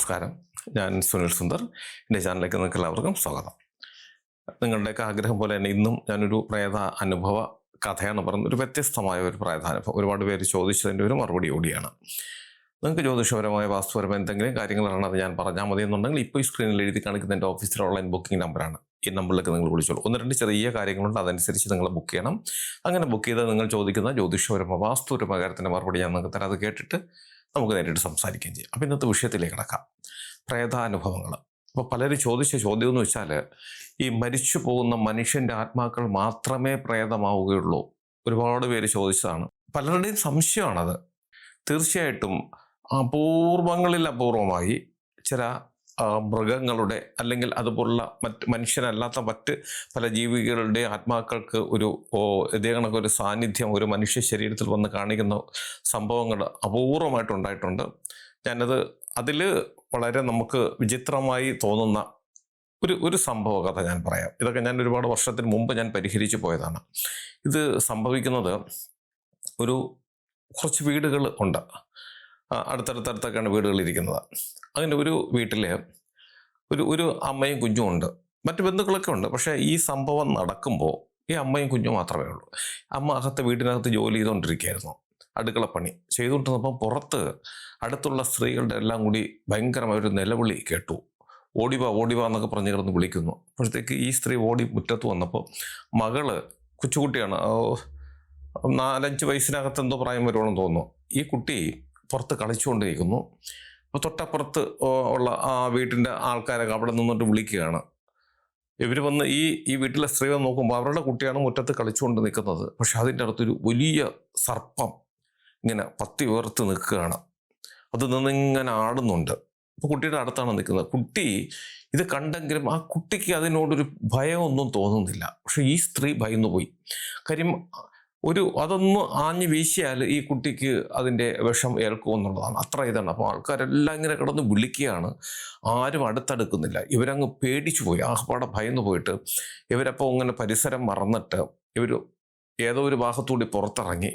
നമസ്കാരം. ഞാൻ സുനിൽ സുന്ദർ. എന്റെ ചാനലിലേക്ക് നിങ്ങൾക്ക് എല്ലാവർക്കും സ്വാഗതം. നിങ്ങളുടെയൊക്കെ ആഗ്രഹം പോലെ തന്നെ ഇന്നും ഞാനൊരു പ്രേത അനുഭവ കഥയാണ് പറയുന്നത് ഒരു വ്യത്യസ്തമായ ഒരു പ്രേതാനുഭവം ഒരുപാട് പേര് ചോദിച്ചതിന്റെ ഒരു മറുപടി കൂടിയാണ്. നിങ്ങൾക്ക് ജ്യോതിഷപരമായ വാസ്തുപരമായ എന്തെങ്കിലും കാര്യങ്ങളാണ് അത് ഞാൻ പറഞ്ഞാൽ മതി എന്നുണ്ടെങ്കിൽ ഇപ്പോൾ ഈ സ്ക്രീനിൽ എഴുതി കാണിക്കുന്ന എന്റെ ഓഫീസിലെ ഓൺലൈൻ ബുക്കിംഗ് നമ്പറാണ്. ഈ നമ്പറിലേക്ക് നിങ്ങൾ വിളിച്ചോളൂ. ഒന്ന് രണ്ട് ചെറിയ കാര്യങ്ങളുണ്ട്. അതനുസരിച്ച് നിങ്ങൾ ബുക്ക് ചെയ്യണം. അങ്ങനെ ബുക്ക് ചെയ്താൽ നിങ്ങൾ ചോദിക്കുന്ന ജ്യോതിഷപരമായ വാസ്തുപരമായ കാര്യത്തിന്റെ മറുപടി ഞാൻ നിങ്ങൾക്ക് തരാം. അത് കേട്ടിട്ട് നമുക്ക് നേരിട്ട് സംസാരിക്കുകയും ചെയ്യാം. അപ്പം ഇന്നത്തെ വിഷയത്തിലേക്ക് കിടക്കാം. പ്രേതാനുഭവങ്ങൾ അപ്പോൾ പലരും ചോദിച്ച ചോദ്യം എന്ന് വെച്ചാൽ ഈ മരിച്ചു പോകുന്ന മനുഷ്യന്റെ ആത്മാക്കൾ മാത്രമേ പ്രേതമാവുകയുള്ളൂ ഒരുപാട് പേര് ചോദിച്ചതാണ്. പലരുടെയും സംശയമാണത്. തീർച്ചയായിട്ടും അപൂർവങ്ങളിൽ അപൂർവമായി ചില മൃഗങ്ങളുടെ അല്ലെങ്കിൽ അതുപോലുള്ള മറ്റ് മനുഷ്യനല്ലാത്ത മറ്റ് പല ജീവികളുടെ ആത്മാക്കൾക്ക് ഒരു ഇതേ കണക്കൊരു സാന്നിധ്യം ഒരു മനുഷ്യ ശരീരത്തിൽ വന്ന് കാണിക്കുന്ന സംഭവങ്ങൾ അപൂർവമായിട്ടുണ്ടായിട്ടുണ്ട് ഞാനത് അതിൽ വളരെ നമുക്ക് വിചിത്രമായി തോന്നുന്ന ഒരു ഒരു സംഭവ കഥ ഞാൻ പറയാം. ഇതൊക്കെ ഞാൻ ഒരുപാട് വർഷത്തിന് മുമ്പ് ഞാൻ പരിഹരിച്ചു പോയതാണ്. ഇത് സംഭവിക്കുന്നത് ഒരു കുറച്ച് വീടുകൾ ഉണ്ട്. അടുത്തടുത്തടുത്തൊക്കെയാണ് വീടുകൾ ഇരിക്കുന്നത് അങ്ങനെ ഒരു വീട്ടിൽ ഒരു ഒരു അമ്മയും കുഞ്ഞും ഉണ്ട്. മറ്റു ബന്ധുക്കളൊക്കെ ഉണ്ട്. പക്ഷേ ഈ സംഭവം നടക്കുമ്പോൾ ഈ അമ്മയും കുഞ്ഞും മാത്രമേ ഉള്ളൂ. അമ്മ അകത്ത് വീടിനകത്ത് ജോലി ചെയ്തുകൊണ്ടിരിക്കുകയായിരുന്നു അടുക്കളപ്പണി ചെയ്തുകൊണ്ടിരുന്നപ്പം പുറത്ത് അടുത്തുള്ള സ്ത്രീകളുടെ എല്ലാം കൂടി ഭയങ്കരമായ ഒരു നിലവിളി കേട്ടു. ഓടിവാ ഓടിവാ എന്നൊക്കെ പറഞ്ഞ് കിടന്ന് വിളിക്കുന്നു. അപ്പോഴത്തേക്ക് ഈ സ്ത്രീ ഓടി മുറ്റത്ത് വന്നപ്പോൾ മകൾ കൊച്ചുകുട്ടിയാണ്. നാലഞ്ച് വയസ്സിനകത്ത് എന്തോ പ്രായം വരുവാണെന്ന് തോന്നുന്നു. ഈ കുട്ടി പുറത്ത് കളിച്ചുകൊണ്ടിരിക്കുന്നു. അപ്പോൾ തൊട്ടപ്പുറത്ത് ഉള്ള ആ വീട്ടിന്റെ ആൾക്കാരൊക്കെ അവിടെ നിന്നിട്ട് വിളിക്കുകയാണ്. ഇവർ വന്ന് ഈ ഈ വീട്ടിലെ സ്ത്രീകൾ നോക്കുമ്പോൾ അവരുടെ കുട്ടിയാണ് മുറ്റത്ത് കളിച്ചുകൊണ്ട് നിൽക്കുന്നത്. പക്ഷെ അതിന്റെ അടുത്തൊരു വലിയ സർപ്പം ഇങ്ങനെ പത്തി ഉയർത്ത് നിൽക്കുകയാണ്. അത് നിന്നിങ്ങനെ ആടുന്നുണ്ട്. അപ്പോൾ കുട്ടിയുടെ അടുത്താണ് നിൽക്കുന്നത്. കുട്ടി ഇത് കണ്ടെങ്കിലും ആ കുട്ടിക്ക് അതിനോടൊരു ഭയമൊന്നും തോന്നുന്നില്ല. പക്ഷെ ഈ സ്ത്രീ ഭയന്നു പോയി കാര്യം ഒരു അതൊന്ന് ആഞ്ഞു വീശിയാൽ ഈ കുട്ടിക്ക് അതിന്റെ വിഷം ഏൽക്കും എന്നുള്ളതാണ്. അത്ര ഇതാണ്. അപ്പോൾ ആൾക്കാരെല്ലാം ഇങ്ങനെ കിടന്ന് വിളിക്കുകയാണ്. ആരും അടുത്തെടുക്കുന്നില്ല. ഇവരങ്ങ് പേടിച്ചു പോയി. ആഹ്പാടെ ഭയന്നു പോയിട്ട് ഇവരപ്പോൾ ഇങ്ങനെ പരിസരം മറന്നിട്ട് ഇവർ ഏതോ ഒരു ഭാഗത്തുകൂടി പുറത്തിറങ്ങി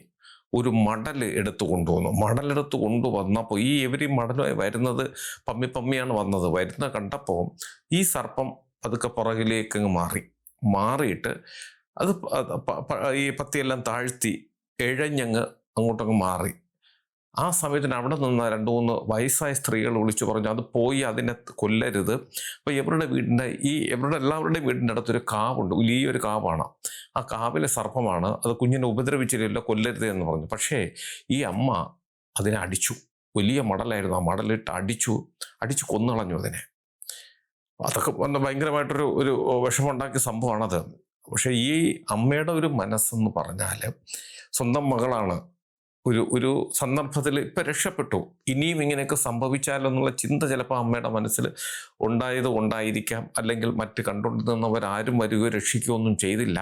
ഒരു മടൽ എടുത്തു കൊണ്ടുവന്നു. മടലെടുത്ത് കൊണ്ടുവന്നപ്പോൾ ഈ ഇവർ ഈ മടലുമായി വരുന്നത് പമ്മി പമ്മിയാണ് വന്നത്. വരുന്ന കണ്ടപ്പോൾ ഈ സർപ്പം അതൊക്കെ പുറകിലേക്ക് മാറി. മാറിയിട്ട് അത് ഈ പത്തിയെല്ലാം താഴ്ത്തി എഴഞ്ഞങ്ങ് അങ്ങോട്ടങ്ങ് മാറി. ആ സമയത്തിന് അവിടെ നിന്ന് രണ്ട് മൂന്ന് വയസ്സായ സ്ത്രീകൾ വിളിച്ചു പറഞ്ഞു അത് പോയി അതിനെ കൊല്ലരുത്. അപ്പോൾ ഇവരുടെ വീടിന്റെ ഈ ഇവരുടെ എല്ലാവരുടെയും വീടിന്റെ അടുത്തൊരു കാവുണ്ട് വലിയൊരു കാവാണ്. ആ കാവിലെ സർപ്പമാണ് അത് കുഞ്ഞിനെ ഉപദ്രവിച്ചില്ല കൊല്ലരുത് എന്ന് പറഞ്ഞു. പക്ഷേ ഈ അമ്മ അതിനെ അടിച്ചു. വലിയ മടലായിരുന്നു ആ മടലിട്ട് അടിച്ചു അടിച്ചു കൊന്നളഞ്ഞു അതിനെ. അതൊക്കെ ഭയങ്കരമായിട്ടൊരു ഒരു വിഷമുണ്ടാക്കിയ സംഭവമാണത്. പക്ഷെ ഈ അമ്മയുടെ ഒരു മനസ്സെന്ന് പറഞ്ഞാൽ സ്വന്തം മകളാണ്. ഒരു ഒരു സന്ദർഭത്തിൽ ഇപ്പം രക്ഷപ്പെട്ടു. ഇനിയും ഇങ്ങനെയൊക്കെ സംഭവിച്ചാലോ എന്നുള്ള ചിന്ത ചിലപ്പോൾ അമ്മയുടെ മനസ്സിൽ ഉണ്ടായത് കൊണ്ടായിരിക്കാം. അല്ലെങ്കിൽ മറ്റ് കണ്ടുകൊണ്ടിരുന്നവരാരും വരികയോ രക്ഷിക്കുകയോ ഒന്നും ചെയ്തില്ല.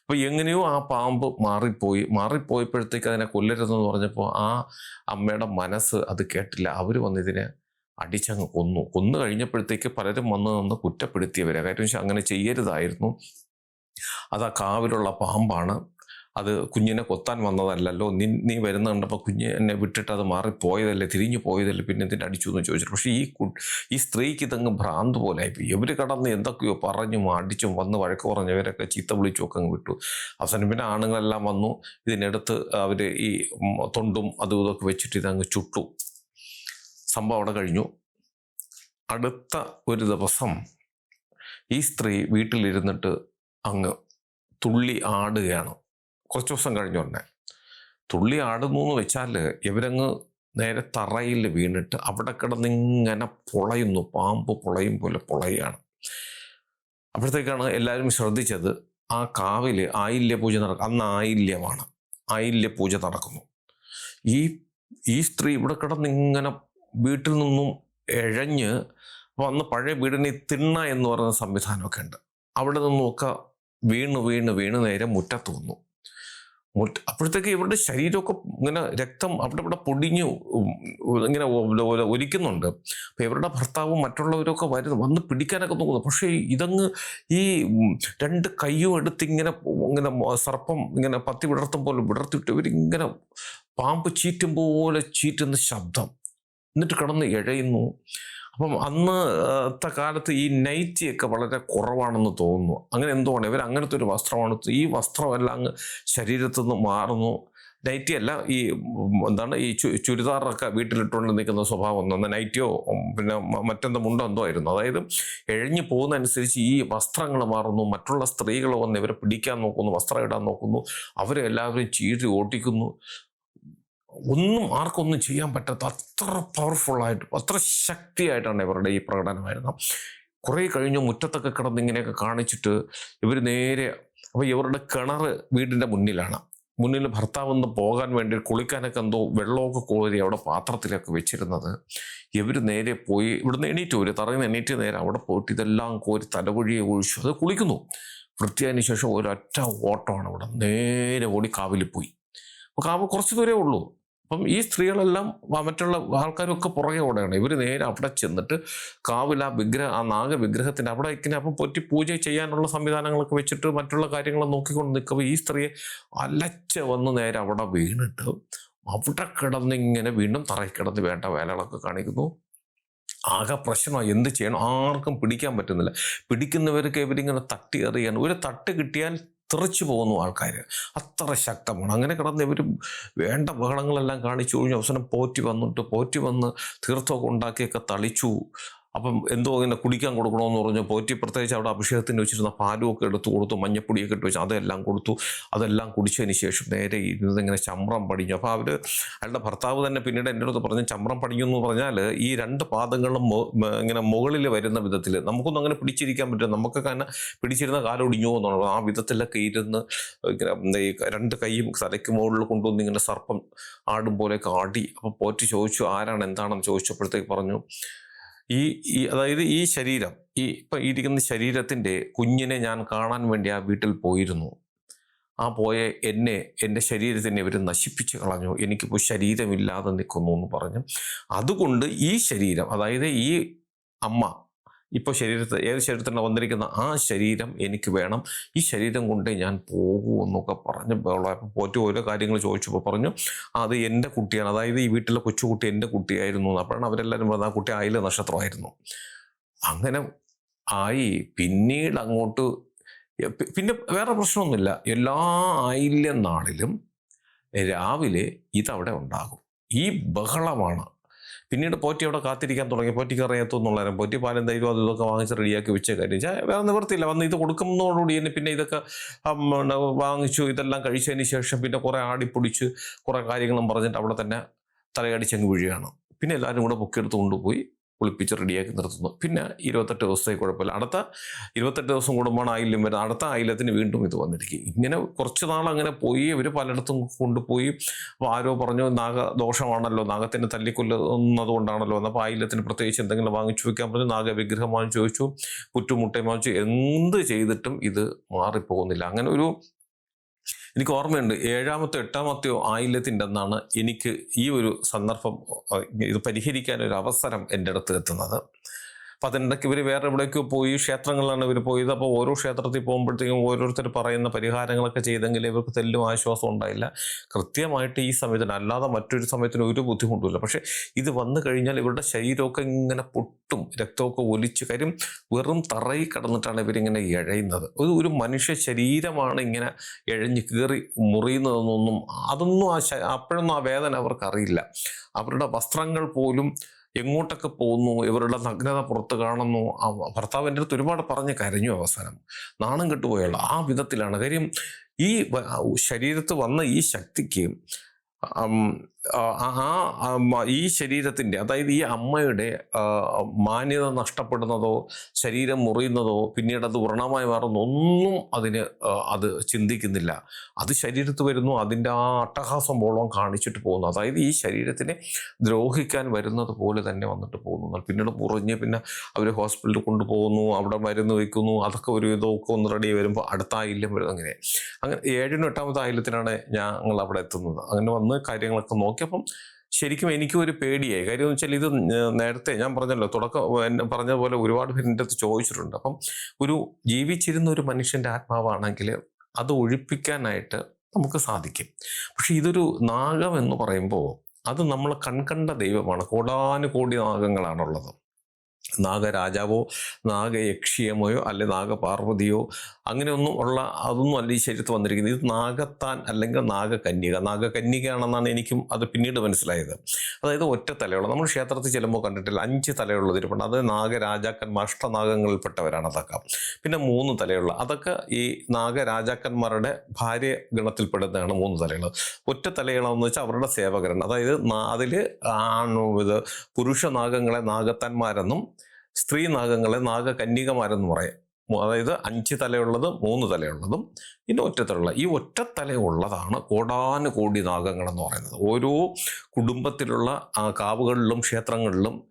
അപ്പോൾ എങ്ങനെയോ ആ പാമ്പ് മാറിപ്പോയി. മാറിപ്പോയപ്പോഴത്തേക്ക് അതിനെ കൊല്ലരുതെന്ന് പറഞ്ഞപ്പോൾ ആ അമ്മയുടെ മനസ്സ് അത് കേട്ടില്ല. അവർ വന്നിതിനെ അടിച്ചങ്ങ് കൊന്നു. കൊന്നു കഴിഞ്ഞപ്പോഴത്തേക്ക് പലരും വന്ന് നിന്ന് കുറ്റപ്പെടുത്തിയവരെ. കാര്യം അങ്ങനെ ചെയ്യരുതായിരുന്നു. അത് ആ കാവിലുള്ള പാമ്പാണ്. അത് കുഞ്ഞിനെ കൊത്താൻ വന്നതല്ലല്ലോ. നീ നീ വരുന്ന കണ്ടപ്പോൾ കുഞ്ഞ് എന്നെ വിട്ടിട്ട് അത് മാറിപ്പോയതല്ലേ തിരിഞ്ഞു പോയതല്ലേ പിന്നെ എന്തിനെ അടിച്ചു എന്ന് ചോദിച്ചിട്ട്. പക്ഷേ ഈ ഈ സ്ത്രീക്ക് ഇതങ്ങ് ഭ്രാന്ത് പോലെ ആയിപ്പോയി ഇവർ കടന്ന് എന്തൊക്കെയോ പറഞ്ഞും അടിച്ചും വന്ന് വഴക്ക് പറഞ്ഞവരൊക്കെ ചീത്ത വിളിച്ചും ഒക്കെ അങ്ങ് വിട്ടു. അവസാനം പിന്നെ ആണുങ്ങളെല്ലാം വന്നു. ഇതിനടുത്ത് അവർ ഈ തൊണ്ടും അതും ഇതൊക്കെ വെച്ചിട്ട് ഇതങ്ങ് ചുട്ടു. സംഭവം അവിടെ കഴിഞ്ഞു. അടുത്ത ഒരു ദിവസം ഈ സ്ത്രീ വീട്ടിലിരുന്നിട്ട് അങ്ങ് തുള്ളി ആടുകയാണ്. കുറച്ച് ദിവസം കഴിഞ്ഞുടനെ തുള്ളി ആടുന്നു എന്ന് വെച്ചാൽ ഇവരങ്ങ് നേരെ തറയിൽ വീണിട്ട് അവിടെ കിടന്നിങ്ങനെ പൊളയുന്നു. പാമ്പ് പൊളയും പോലെ പൊളയാണ് അപ്പോഴത്തേക്കാണ് എല്ലാവരും ശ്രദ്ധിച്ചത് ആ കാവിൽ ആയില്യ പൂജ നടക്കും അന്ന് ആയില്യമാണ്. ആയില്യ പൂജ നടക്കുന്നു. ഈ ഈ സ്ത്രീ ഇവിടെ കിടന്നിങ്ങനെ വീട്ടിൽ നിന്നും എഴഞ്ഞ് വന്ന് പഴയ വീടിന് തിണ്ണ എന്ന് പറയുന്ന സംവിധാനമൊക്കെ ഉണ്ട്. അവിടെ നിന്നുമൊക്കെ വീണ് വീണ് വീണ് നേരെ മുറ്റത്ത് വന്നു. മുറ്റ അപ്പോഴത്തേക്ക് ഇവരുടെ ശരീരമൊക്കെ ഇങ്ങനെ രക്തം അവിടെ ഇവിടെ പൊടിഞ്ഞു ഇങ്ങനെ ഒലിക്കുന്നുണ്ട്. അപ്പം ഇവരുടെ ഭർത്താവും മറ്റുള്ളവരൊക്കെ വരുന്നു വന്ന് പിടിക്കാനൊക്കെ നോക്കുന്നു. പക്ഷേ ഇതങ്ങ് ഈ രണ്ട് കയ്യും എടുത്ത് ഇങ്ങനെ ഇങ്ങനെ സർപ്പം ഇങ്ങനെ പത്തി വിടർത്തും പോലെ വിടർത്തിയിട്ട് ഇവരിങ്ങനെ പാമ്പ് ചീറ്റും പോലെ ചീറ്റുന്ന ശബ്ദം. എന്നിട്ട് കിടന്ന് ഇഴയുന്നു. അപ്പം അന്നത്തെ കാലത്ത് ഈ നൈറ്റിയൊക്കെ വളരെ കുറവാണെന്ന് തോന്നുന്നു. അങ്ങനെ എന്തുകൊണ്ട്? ഇവർ അങ്ങനത്തെ ഒരു വസ്ത്രമാണ്. ഈ വസ്ത്രമെല്ലാം അങ്ങ് ശരീരത്തു നിന്ന് മാറുന്നു. നൈറ്റിയല്ല ഈ എന്താണ് ഈ ചുരിദാറൊക്കെ വീട്ടിലിട്ടുകൊണ്ട് നിൽക്കുന്ന സ്വഭാവം ഒന്ന് നൈറ്റിയോ പിന്നെ മറ്റെന്തോ മുണ്ടോ എന്തോ ആയിരുന്നു. അതായത് എഴിഞ്ഞു പോകുന്നതനുസരിച്ച് ഈ വസ്ത്രങ്ങൾ മാറുന്നു. മറ്റുള്ള സ്ത്രീകൾ വന്ന് ഇവരെ പിടിക്കാൻ നോക്കുന്നു വസ്ത്രം ഇടാൻ നോക്കുന്നു. അവരെ എല്ലാവരും ഓട്ടിക്കുന്നു ഒന്നും ആർക്കൊന്നും ചെയ്യാൻ പറ്റാത്ത അത്ര പവർഫുള്ളായിട്ട് അത്ര ശക്തിയായിട്ടാണ് ഇവരുടെ ഈ പ്രകടനമായിരുന്നത്. കുറേ കഴിഞ്ഞ് മുറ്റത്തൊക്കെ കിടന്ന് ഇങ്ങനെയൊക്കെ കാണിച്ചിട്ട് ഇവർ നേരെ അപ്പോൾ ഇവരുടെ കിണർ വീടിന്റെ മുന്നിലാണ്. മുന്നിൽ ഭർത്താവ് ഒന്ന് പോകാൻ വേണ്ടി കുളിക്കാനൊക്കെ എന്തോ വെള്ളമൊക്കെ കോരി അവിടെ പാത്രത്തിലൊക്കെ വെച്ചിരുന്നത്. ഇവർ നേരെ പോയി ഇവിടുന്ന് എണീറ്റ് ഒരു തറയിൽ എണീറ്റ് നേരെ അവിടെ പോയിട്ട് ഇതെല്ലാം കോരി തലവഴിയെ ഒഴിച്ചു. അത് കുളിക്കുന്നു. വൃത്തിയായതിനു ശേഷം ഒരൊറ്റ ഓട്ടമാണ് അവിടെ. നേരെ ഓടി കാവിൽ പോയി. അപ്പോൾ കാവ് കുറച്ച് ദൂരേ ഉള്ളൂ. അപ്പം ഈ സ്ത്രീകളെല്ലാം മറ്റുള്ള ആൾക്കാരൊക്കെ പുറകെ ഓടുകയാണ്. ഇവർ നേരെ അവിടെ ചെന്നിട്ട് കാവിൽ ആ വിഗ്രഹ ആ നാഗവിഗ്രഹത്തിന്റെ അവിടെ ഇങ്ങനെ അപ്പം പൊറ്റി പൂജ ചെയ്യാനുള്ള സംവിധാനങ്ങളൊക്കെ വെച്ചിട്ട് മറ്റുള്ള കാര്യങ്ങൾ നോക്കിക്കൊണ്ട് നിൽക്കുമ്പോൾ ഈ സ്ത്രീയെ അലച്ച വന്ന് നേരെ അവിടെ വീണിട്ട് അവിടെ കിടന്നിങ്ങനെ വീണ്ടും തറയിൽ കിടന്ന് വേണ്ട വേലകളൊക്കെ കാണിക്കുന്നു. ആകെ പ്രശ്നമാണ് എന്ത് ചെയ്യണം? ആർക്കും പിടിക്കാൻ പറ്റുന്നില്ല. പിടിക്കുന്നവർക്ക് ഇവരിങ്ങനെ തട്ടി എറിയാണ് ഒരു തട്ട് കിട്ടിയാൽ തെറിച്ചു പോകുന്നു ആൾക്കാർ അത്ര ശക്തമാണ്. അങ്ങനെ കിടന്ന് ഇവർ വേണ്ട ബഹളങ്ങളെല്ലാം കാണിച്ചു കഴിഞ്ഞു അവസാനം പോറ്റി വന്നിട്ട് പോറ്റി വന്ന് തീർത്ഥമൊക്കെ ഉണ്ടാക്കിയൊക്കെ തളിച്ചു. അപ്പം എന്തോ ഇങ്ങനെ കുടിക്കാൻ കൊടുക്കണമെന്ന് പറഞ്ഞു പോറ്റി പ്രത്യേകിച്ച് അവിടെ അഭിഷേകത്തിന് വെച്ചിരുന്ന പാലുമൊക്കെ എടുത്ത് കൊടുത്തു മഞ്ഞപ്പൊടിയൊക്കെ ഇട്ട് വെച്ചു അതെല്ലാം കൊടുത്തു. അതെല്ലാം കുടിച്ചതിന് ശേഷം നേരെ ഇരുന്നത് ഇങ്ങനെ ചമ്രം പടിഞ്ഞു. അപ്പോൾ അവർ അയാളുടെ ഭർത്താവ് തന്നെ പിന്നീട് എന്റെ അടുത്ത് പറഞ്ഞു ചമ്രം പടിഞ്ഞു എന്ന് പറഞ്ഞാൽ ഈ രണ്ട് പാദങ്ങളും ഇങ്ങനെ മുകളിൽ വരുന്ന വിധത്തിൽ നമുക്കൊന്നും അങ്ങനെ പിടിച്ചിരിക്കാൻ പറ്റില്ല. നമുക്കൊക്കെ അങ്ങനെ പിടിച്ചിരുന്ന കാലം ഒടിഞ്ഞോ എന്നുള്ളത് ആ വിധത്തിലൊക്കെ ഇരുന്ന് ഇങ്ങനെ രണ്ട് കൈയും തലയ്ക്ക് മുകളിൽ കൊണ്ടുവന്ന് ഇങ്ങനെ സർപ്പം ആടും പോലെയൊക്കെ ആടി. അപ്പോൾ പോറ്റി ചോദിച്ചു ആരാണ്? എന്താണെന്ന് ചോദിച്ചപ്പോഴത്തേക്ക് പറഞ്ഞു ഈ ഈ അതായത് ഈ ശരീരം ഈ ഇപ്പം ഇരിക്കുന്ന ശരീരത്തിന്റെ കുഞ്ഞിനെ ഞാൻ കാണാൻ വേണ്ടി ആ വീട്ടിൽ പോയിരുന്നു. ആ പോയ എന്നെ എന്റെ ശരീരത്തിനെ ഇവർ നശിപ്പിച്ച് കളഞ്ഞു. എനിക്കിപ്പോൾ ശരീരമില്ലാതെ നിൽക്കുന്നു എന്ന് പറഞ്ഞു. അതുകൊണ്ട് ഈ ശരീരം അതായത് ഈ അമ്മ ഇപ്പോൾ ശരീരത്തിൽ ഏത് ശരീരത്തിനാണ് വന്നിരിക്കുന്ന? ആ ശരീരം എനിക്ക് വേണം. ഈ ശരീരം കൊണ്ടേ ഞാൻ പോകൂ എന്നൊക്കെ പറഞ്ഞ്. പോറ്റു ഓരോ കാര്യങ്ങൾ ചോദിച്ചപ്പോൾ പറഞ്ഞു അത് എന്റെ കുട്ടിയാണ്. അതായത് ഈ വീട്ടിലെ കൊച്ചുകുട്ടി എന്റെ കുട്ടിയായിരുന്നു. അപ്പോഴാണ് അവരെല്ലാവരും പറഞ്ഞത് ആ കുട്ടി ആയില്ല നക്ഷത്രമായിരുന്നു. അങ്ങനെ ആയി. പിന്നീട് അങ്ങോട്ട് പിന്നെ വേറെ പ്രശ്നമൊന്നുമില്ല. എല്ലാ ആയില്യ നാളിലും രാവിലെ ഇതവിടെ ഉണ്ടാകും. ഈ ബഹളമാണ് പിന്നീട് പോറ്റി അവിടെ കാത്തിരിക്കാൻ തുടങ്ങി. പോറ്റിക്ക് അറിയാത്തൊന്നുള്ളവരും പോറ്റി പാലും തൈരും അതും ഇതൊക്കെ വാങ്ങിച്ച് റെഡിയാക്കി വെച്ച കാര്യം വേറെ നിവർത്തിയില്ല. വന്ന് ഇത് കൊടുക്കുന്നതോടുകൂടി തന്നെ പിന്നെ ഇതൊക്കെ വാങ്ങിച്ചു ഇതെല്ലാം കഴിച്ചതിന് ശേഷം പിന്നെ കുറേ ആടിപ്പൊടിച്ച് കുറേ കാര്യങ്ങളും പറഞ്ഞിട്ട് അവിടെ തന്നെ തലയടിച്ചങ്ങ് വീഴുകയാണ്. പിന്നെ എല്ലാവരും കൂടെ പൊക്കിയെടുത്ത് കൊണ്ടുപോയി. കുളിപ്പിച്ച് റെഡിയാക്കി നിർത്തുന്നു. പിന്നെ ഇരുപത്തെട്ട് ദിവസത്തേക്ക് കുഴപ്പമില്ല. അടുത്ത ഇരുപത്തെട്ട് ദിവസം കൂടുമ്പോൾ ആയില്യം വരുന്നത്. അടുത്ത ആയില്യത്തിന് വീണ്ടും ഇത് വന്നിരിക്കും. ഇങ്ങനെ കുറച്ച് നാൾ അങ്ങനെ പോയി ഇവർ പലയിടത്തും കൊണ്ടുപോയി. അപ്പോൾ ആരോ പറഞ്ഞു നാഗ ദോഷമാണല്ലോ. നാഗത്തിനെ തല്ലിക്കൊല്ലുന്നത് കൊണ്ടാണല്ലോ അപ്പോൾ ആയില്യത്തിന് പ്രത്യേകിച്ച് എന്തെങ്കിലും വാങ്ങിച്ചു വെക്കാൻ പറഞ്ഞു. നാഗവിഗ്രഹം വാങ്ങിച്ചു ചോദിച്ചു പുറ്റുമുട്ടയും വാങ്ങിച്ചു. എന്ത് ചെയ്തിട്ടും ഇത് മാറിപ്പോകുന്നില്ല. അങ്ങനെ ഒരു എനിക്ക് ഓർമ്മയുണ്ട് ഏഴാമത്തെ എട്ടാമത്തെയോ ആയില്യത്തിന്റെ അന്നാണ് എനിക്ക് ഈ ഒരു സന്ദർഭം ഇത് പരിഹരിക്കാൻ ഒരു അവസരം എന്റെ അടുത്ത് എത്തുന്നത്. അപ്പം അതിനിടയ്ക്ക് ഇവർ വേറെ എവിടേക്കോ പോയി ക്ഷേത്രങ്ങളിലാണ് ഇവർ പോയത്. അപ്പോൾ ഓരോ ക്ഷേത്രത്തിൽ പോകുമ്പോഴത്തേക്കും ഓരോരുത്തർ പറയുന്ന പരിഹാരങ്ങളൊക്കെ ചെയ്തെങ്കിൽ ഇവർക്ക് തെല്ലും ആശ്വാസം ഉണ്ടായില്ല. കൃത്യമായിട്ട് ഈ സമയത്തിന് അല്ലാതെ മറ്റൊരു സമയത്തിന് ഒരു ബുദ്ധിമുട്ടുമില്ല. പക്ഷേ ഇത് വന്നു കഴിഞ്ഞാൽ ഇവരുടെ ശരീരമൊക്കെ ഇങ്ങനെ പൊട്ടും രക്തമൊക്കെ ഒലിച്ച് കാര്യം വെറും തറയിൽ കിടന്നിട്ടാണ് ഇവരിങ്ങനെ ഇഴയുന്നത്. ഒരു ഒരു മനുഷ്യ ശരീരമാണ് ഇങ്ങനെ ഇഴഞ്ഞ് കീറി മുറിയുന്നതെന്നൊന്നും അതൊന്നും ആ അപ്പോഴൊന്നും ആ വേദന അവർക്കറിയില്ല. അവരുടെ വസ്ത്രങ്ങൾ പോലും എങ്ങോട്ടൊക്കെ പോകുന്നു ഇവരുടെ നഗ്നത പുറത്ത് കാണുന്നു ആ ഭർത്താവ് എന്റെ അടുത്ത് ഒരുപാട് പറഞ്ഞ് കരഞ്ഞു അവസാനം. നാണം കെട്ടുപോയുള്ള ആ വിധത്തിലാണ്. കാര്യം ഈ ശരീരത്ത് വന്ന ഈ ശക്തിക്ക് ആ ഈ ശരീരത്തിന്റെ അതായത് ഈ അമ്മയുടെ മാന്യത നഷ്ടപ്പെടുന്നതോ ശരീരം മുറിയുന്നതോ പിന്നീട് അത് വ്രണമായി മാറുന്ന ഒന്നും അതിന് അത് ചിന്തിക്കുന്നില്ല. അത് ശരീരത്ത് വരുന്നു അതിന്റെ ആ അട്ടഹാസം ബോളം കാണിച്ചിട്ട് പോകുന്നു. അതായത് ഈ ശരീരത്തിനെ ദ്രോഹിക്കാൻ വരുന്നത് പോലെ തന്നെ വന്നിട്ട് പോകുന്നു. പിന്നീട് മുറിഞ്ഞ് പിന്നെ അവർ ഹോസ്പിറ്റലിൽ കൊണ്ടുപോകുന്നു അവിടെ മരുന്ന് വയ്ക്കുന്നു അതൊക്കെ ഒരു ഇതൊക്കെ ഒന്ന് റെഡി വരുമ്പോൾ അടുത്ത ആയില്യം വരുന്നു അങ്ങനെ. അങ്ങനെ ഏഴിനും എട്ടാമത്തെ ആയില്യത്തിനാണ് ഞങ്ങൾ അവിടെ എത്തുന്നത്. അങ്ങനെ വന്ന് കാര്യങ്ങളൊക്കെ നോക്കിയപ്പം ശരിക്കും എനിക്കും ഒരു പേടിയായി. കാര്യം എന്ന് വെച്ചാൽ ഇത് നേരത്തെ ഞാൻ പറഞ്ഞല്ലോ തുടക്കം എന്നെ പോലെ ഒരുപാട് പേര് എന്റെ അടുത്ത് ചോദിച്ചിട്ടുണ്ട്. അപ്പം ഒരു ജീവിച്ചിരുന്ന ഒരു മനുഷ്യന്റെ ആത്മാവാണെങ്കിൽ അത് ഒഴിപ്പിക്കാനായിട്ട് നമുക്ക് സാധിക്കും. പക്ഷെ ഇതൊരു നാഗം എന്ന് പറയുമ്പോൾ അത് നമ്മൾ കൺകണ്ട ദൈവമാണ്. കോടാനുകോടി നാഗങ്ങളാണുള്ളത്. നാഗരാജാവോ നാഗയക്ഷിയമോയോ അല്ലെ നാഗപാർവതിയോ അങ്ങനെയൊന്നും ഉള്ള അതൊന്നും അല്ല ഈ ശരീരത്ത് വന്നിരിക്കുന്നത്. ഇത് നാഗത്താൻ അല്ലെങ്കിൽ നാഗകന്യക. നാഗകന്യകയാണെന്നാണ് എനിക്കും അത് പിന്നീട് മനസ്സിലായത്. അതായത് ഒറ്റ തലയുള്ള. നമ്മൾ ക്ഷേത്രത്തിൽ ചെല്ലുമ്പോൾ കണ്ടിട്ടില്ല. അഞ്ച് തലയുള്ള തിരുപ്പുണ്ട്. അത് നാഗരാജാക്കന്മാർ അഷ്ടനാഗങ്ങളിൽപ്പെട്ടവരാണ് അതൊക്കെ. പിന്നെ മൂന്ന് തലയുള്ള. അതൊക്കെ ഈ നാഗരാജാക്കന്മാരുടെ ഭാര്യ ഗണത്തിൽപ്പെടുന്നതാണ് മൂന്ന് തലയുള്ളത്. ഒറ്റ തലയുള്ളതെന്ന് വെച്ചാൽ അവരുടെ സേവകരാണ്. അതായത് അതിൽ ആണ് ഇത് പുരുഷ നാഗങ്ങളെ നാഗത്തന്മാരെന്നും സ്ത്രീ നാഗങ്ങളെ നാഗകന്യകമാരെന്ന് പറയാം. അതായത് അഞ്ച് തലയുള്ളതും മൂന്ന് തലയുള്ളതും പിന്നെ ഒറ്റത്തലുള്ള ഈ ഒറ്റത്തലയുള്ളതാണ് കോടാനുകോടി നാഗങ്ങളെന്ന് പറയുന്നത്. ഓരോ കുടുംബത്തിലുള്ള ആ കാവുകളിലും ക്ഷേത്രങ്ങളിലും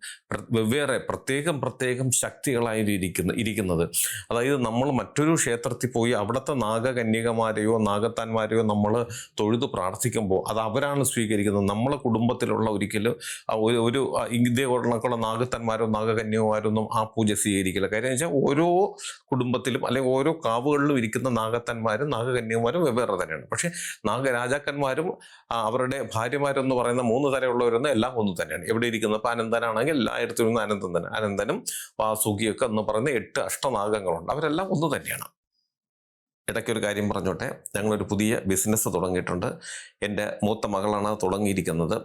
വെവ്വേറെ പ്രത്യേകം പ്രത്യേകം ശക്തികളായിരിക്കുന്ന ഇരിക്കുന്നത്. അതായത് നമ്മൾ മറ്റൊരു ക്ഷേത്രത്തിൽ പോയി അവിടുത്തെ നാഗകന്യകമാരെയോ നാഗത്താന്മാരെയോ നമ്മൾ തൊഴുതു പ്രാർത്ഥിക്കുമ്പോൾ അത് അവരാണ് സ്വീകരിക്കുന്നത്. നമ്മളെ കുടുംബത്തിലുള്ള ഒരിക്കലും ഒരു ഒരു ഇതേ കണക്കുള്ള നാഗത്തന്മാരോ നാഗകന്യകമാരോ ഒന്നും ആ പൂജ സ്വീകരിക്കില്ല. കാര്യം വെച്ചാൽ ഓരോ കുടുംബത്തിലും അല്ലെങ്കിൽ ഓരോ കാവുകളിലും ഇരിക്കുന്ന നാഗത്തന്മാരും നാഗകന്യകമാരും വെവ്വേറെ തന്നെയാണ് പക്ഷേ നാഗരാജാക്കന്മാരും അവരുടെ ഭാര്യമാരെന്ന് പറയുന്ന മൂന്ന് തരമുള്ളവരെന്ന് എല്ലാം ഒന്ന് തന്നെയാണ്. എവിടെ ഇരിക്കുന്നത് ഇപ്പം അനന്തനാണെങ്കിൽ എല്ലായിടത്തും ഇരുന്ന് അനന്തൻ അനന്തനും വാസുകിയൊക്കെ എന്ന് പറയുന്ന എട്ട് അഷ്ടനാഗങ്ങളുണ്ട്. അവരെല്ലാം ഒന്ന് തന്നെയാണ്. ഇടയ്ക്കൊരു കാര്യം പറഞ്ഞോട്ടെ. ഞങ്ങളൊരു പുതിയ ബിസിനസ് തുടങ്ങിയിട്ടുണ്ട്. എന്റെ മൂത്ത മകളാണ് തുടങ്ങിയിരിക്കുന്നത്.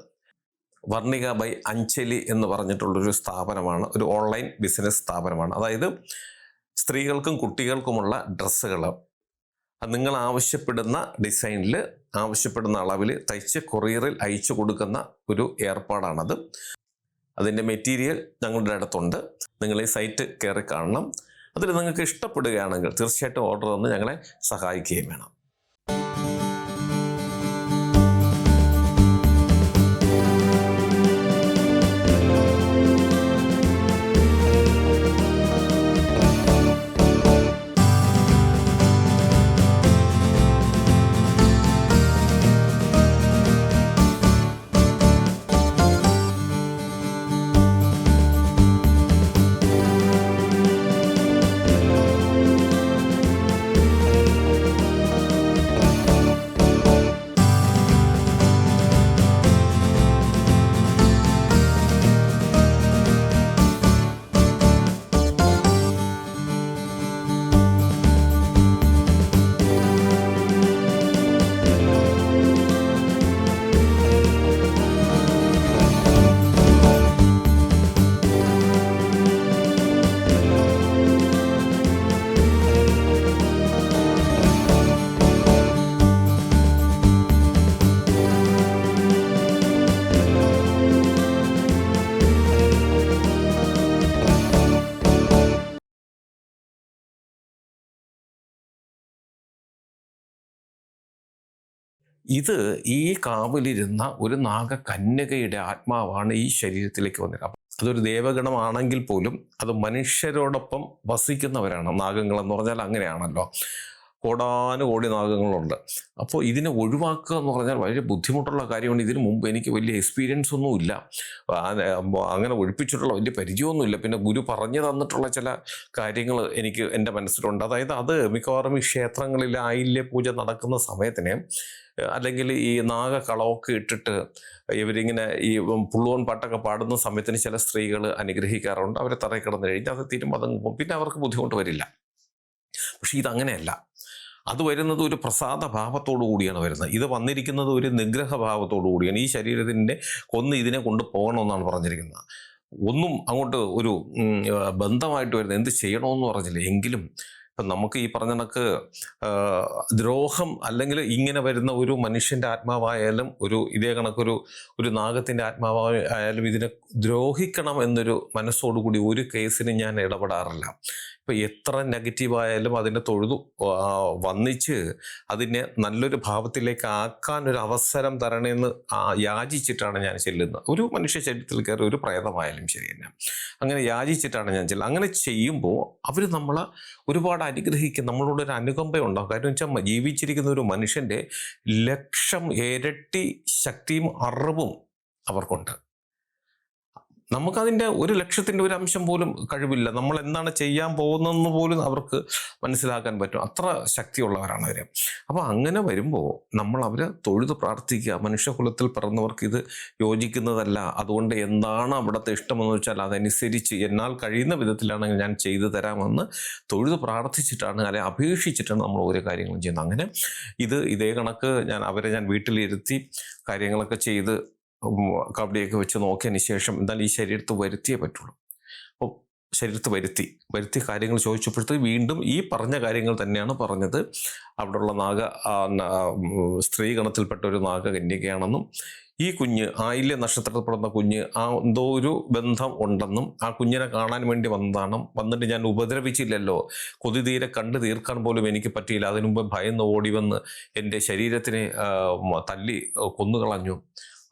വർണിക ബൈ അഞ്ചലി എന്ന് പറഞ്ഞിട്ടുള്ളൊരു സ്ഥാപനമാണ്. ഒരു ഓൺലൈൻ ബിസിനസ് സ്ഥാപനമാണ്. അതായത് സ്ത്രീകൾക്കും കുട്ടികൾക്കുമുള്ള ഡ്രസ്സുകൾ നിങ്ങൾ ആവശ്യപ്പെടുന്ന ഡിസൈനിൽ ആവശ്യപ്പെടുന്ന അളവിൽ തയ്ച്ച് കൊറിയറിൽ അയച്ചു കൊടുക്കുന്ന ഒരു ഏർപ്പാടാണത്. അതിന്റെ മെറ്റീരിയൽ ഞങ്ങളുടെ അടുത്തുണ്ട്. നിങ്ങൾ ഈ സൈറ്റ് കയറി കാണണം. അതിൽ നിങ്ങൾക്ക് ഇഷ്ടപ്പെടുകയാണെങ്കിൽ തീർച്ചയായിട്ടും ഓർഡർ തന്ന് ഞങ്ങളെ സഹായിക്കുകയും വേണം. ഇത് ഈ കാവിലിരുന്ന ഒരു നാഗകന്യകയുടെ ആത്മാവാണ് ഈ ശരീരത്തിലേക്ക് വന്നത് അതൊരു ദേവഗണമാണെങ്കിൽ പോലും അത് മനുഷ്യരോടൊപ്പം വസിക്കുന്നവരാണ്. നാഗങ്ങൾ എന്ന് പറഞ്ഞാൽ അങ്ങനെയാണല്ലോ. കോടാനുകോടി നാഗങ്ങളുണ്ട്. അപ്പോൾ ഇതിനെ ഒഴിവാക്കുക എന്ന് പറഞ്ഞാൽ വളരെ ബുദ്ധിമുട്ടുള്ള കാര്യമാണ്. ഇതിനു മുമ്പ് എനിക്ക് വലിയ എക്സ്പീരിയൻസ് ഒന്നുമില്ല അങ്ങനെ ഒഴിപ്പിച്ചിട്ടുള്ള വലിയ പരിചയമൊന്നുമില്ല പിന്നെ ഗുരു പറഞ്ഞു തന്നിട്ടുള്ള ചില കാര്യങ്ങൾ എനിക്ക് എന്റെ മനസ്സിലുണ്ട്. അതായത് അത് മിക്കവാറും ഈ ക്ഷേത്രങ്ങളിൽ ആയില്യ പൂജ നടക്കുന്ന സമയത്തിന് അല്ലെങ്കിൽ ഈ നാഗകളമൊക്കെ ഇട്ടിട്ട് ഇവരിങ്ങനെ ഈ പുള്ളുവൻ പാട്ടൊക്കെ പാടുന്ന സമയത്തിന് ചില സ്ത്രീകൾ അനുഗ്രഹിക്കാറുണ്ട്. അവരെ തറയിൽ കിടന്ന് കഴിഞ്ഞ് അത് തീരുമ്പോൾ അതങ്ങ് പിന്നെ അവർക്ക് ബുദ്ധിമുട്ട് വരില്ല. പക്ഷേ ഇതങ്ങനെയല്ല. അത് വരുന്നത് ഒരു പ്രസാദ ഭാവത്തോടു കൂടിയാണ് വരുന്നത്. ഇത് വന്നിരിക്കുന്നത് ഒരു നിഗ്രഹ ഭാവത്തോടു കൂടിയാണ്. ഈ ശരീരത്തിന്റെ കൊന്ന് ഇതിനെ കൊണ്ട് പോകണമെന്നാണ് പറഞ്ഞിരിക്കുന്നത്. ഒന്നും അങ്ങോട്ട് ഒരു ബന്ധമായിട്ട് വരുന്നത് എന്ത് ചെയ്യണമെന്ന് പറഞ്ഞില്ല. എങ്കിലും ഇപ്പം നമുക്ക് ഈ പറഞ്ഞ കണക്ക് ദ്രോഹം അല്ലെങ്കിൽ ഇങ്ങനെ വരുന്ന ഒരു മനുഷ്യന്റെ ആത്മാവായാലും ഒരു ഇതേ കണക്കൊരു ഒരു നാഗത്തിന്റെ ആത്മാവായാലും ഇതിനെ ദ്രോഹിക്കണം എന്നൊരു മനസ്സോടുകൂടി ഒരു കേസിന് ഞാൻ ഇടപെടാറില്ല. ഇപ്പം എത്ര നെഗറ്റീവായാലും അതിനെ തൊഴുതു വന്നിച്ച് അതിനെ നല്ലൊരു ഭാവത്തിലേക്ക് ആക്കാൻ ഒരു അവസരം തരണമെന്ന് യാചിച്ചിട്ടാണ് ഞാൻ ചെല്ലുന്നത്. ഒരു മനുഷ്യ ശരീരത്തിൽ കയറി ഒരു പ്രേതമായാലും ശരി തന്നെ. അങ്ങനെ യാചിച്ചിട്ടാണ് ഞാൻ ചെല്ലുന്നത്. അങ്ങനെ ചെയ്യുമ്പോൾ അവർ നമ്മളെ ഒരുപാട് അനുഗ്രഹിക്കും. നമ്മളോട് ഒരു അനുകമ്പ ഉണ്ടാകും കാര്യം വെച്ചാൽ ജീവിച്ചിരിക്കുന്ന ഒരു മനുഷ്യന്റെ ലക്ഷം ഇരട്ടി ശക്തിയും അറിവും അവർക്കുണ്ട്. നമുക്കതിന്റെ ഒരു ലക്ഷ്യത്തിന്റെ ഒരു അംശം പോലും കഴിവില്ല. നമ്മൾ എന്താണ് ചെയ്യാൻ പോകുന്നതെന്ന് പോലും അവർക്ക് മനസ്സിലാക്കാൻ പറ്റും. അത്ര ശക്തിയുള്ളവരാണ് അവർ അപ്പോൾ അങ്ങനെ വരുമ്പോൾ നമ്മൾ അവരെ തൊഴുത് പ്രാർത്ഥിക്കുക. മനുഷ്യകുലത്തിൽ പിറന്നവർക്ക് ഇത് യോജിക്കുന്നതല്ല. അതുകൊണ്ട് എന്താണ് അവിടുത്തെ ഇഷ്ടമെന്ന് വെച്ചാൽ അതനുസരിച്ച് എന്നാൽ കഴിയുന്ന വിധത്തിലാണെങ്കിൽ ഞാൻ ചെയ്തു തരാമെന്ന് തൊഴുത് പ്രാർത്ഥിച്ചിട്ടാണ് അല്ലെ അപേക്ഷിച്ചിട്ടാണ് നമ്മൾ ഓരോ കാര്യങ്ങളും ചെയ്യുന്നത്. അങ്ങനെ ഇത് ഇതേ കണക്ക് ഞാൻ അവരെ ഞാൻ വീട്ടിലിരുത്തി കാര്യങ്ങളൊക്കെ ചെയ്ത് കബഡിയൊക്കെ വെച്ച് നോക്കിയതിന് ശേഷം എന്നാൽ ഈ ശരീരത്ത് വരുത്തിയേ പറ്റുള്ളൂ. അപ്പോൾ ശരീരത്ത് വരുത്തി വരുത്തി കാര്യങ്ങൾ ചോദിച്ചപ്പോഴത്തേക്ക് വീണ്ടും ഈ പറഞ്ഞ കാര്യങ്ങൾ തന്നെയാണ് പറഞ്ഞത്. അവിടെയുള്ള നാഗ സ്ത്രീഗണത്തിൽപ്പെട്ട ഒരു നാഗകന്യകയാണെന്നും ഈ കുഞ്ഞ് ആയില്യ നക്ഷത്രത്തിൽപ്പെടുന്ന കുഞ്ഞ് ആ എന്തോ ഒരു ബന്ധം ഉണ്ടെന്നും ആ കുഞ്ഞിനെ കാണാൻ വേണ്ടി വന്നതാണ്. വന്നിട്ട് ഞാൻ ഉപദ്രവിച്ചില്ലല്ലോ. കൊതി തീരെ കണ്ടു തീർക്കാൻ പോലും എനിക്ക് പറ്റിയില്ല. അതിനു മുമ്പ് ഭയന്ന് ഓടി വന്ന് എന്റെ ശരീരത്തിനെ തല്ലി കൊന്നുകളഞ്ഞു.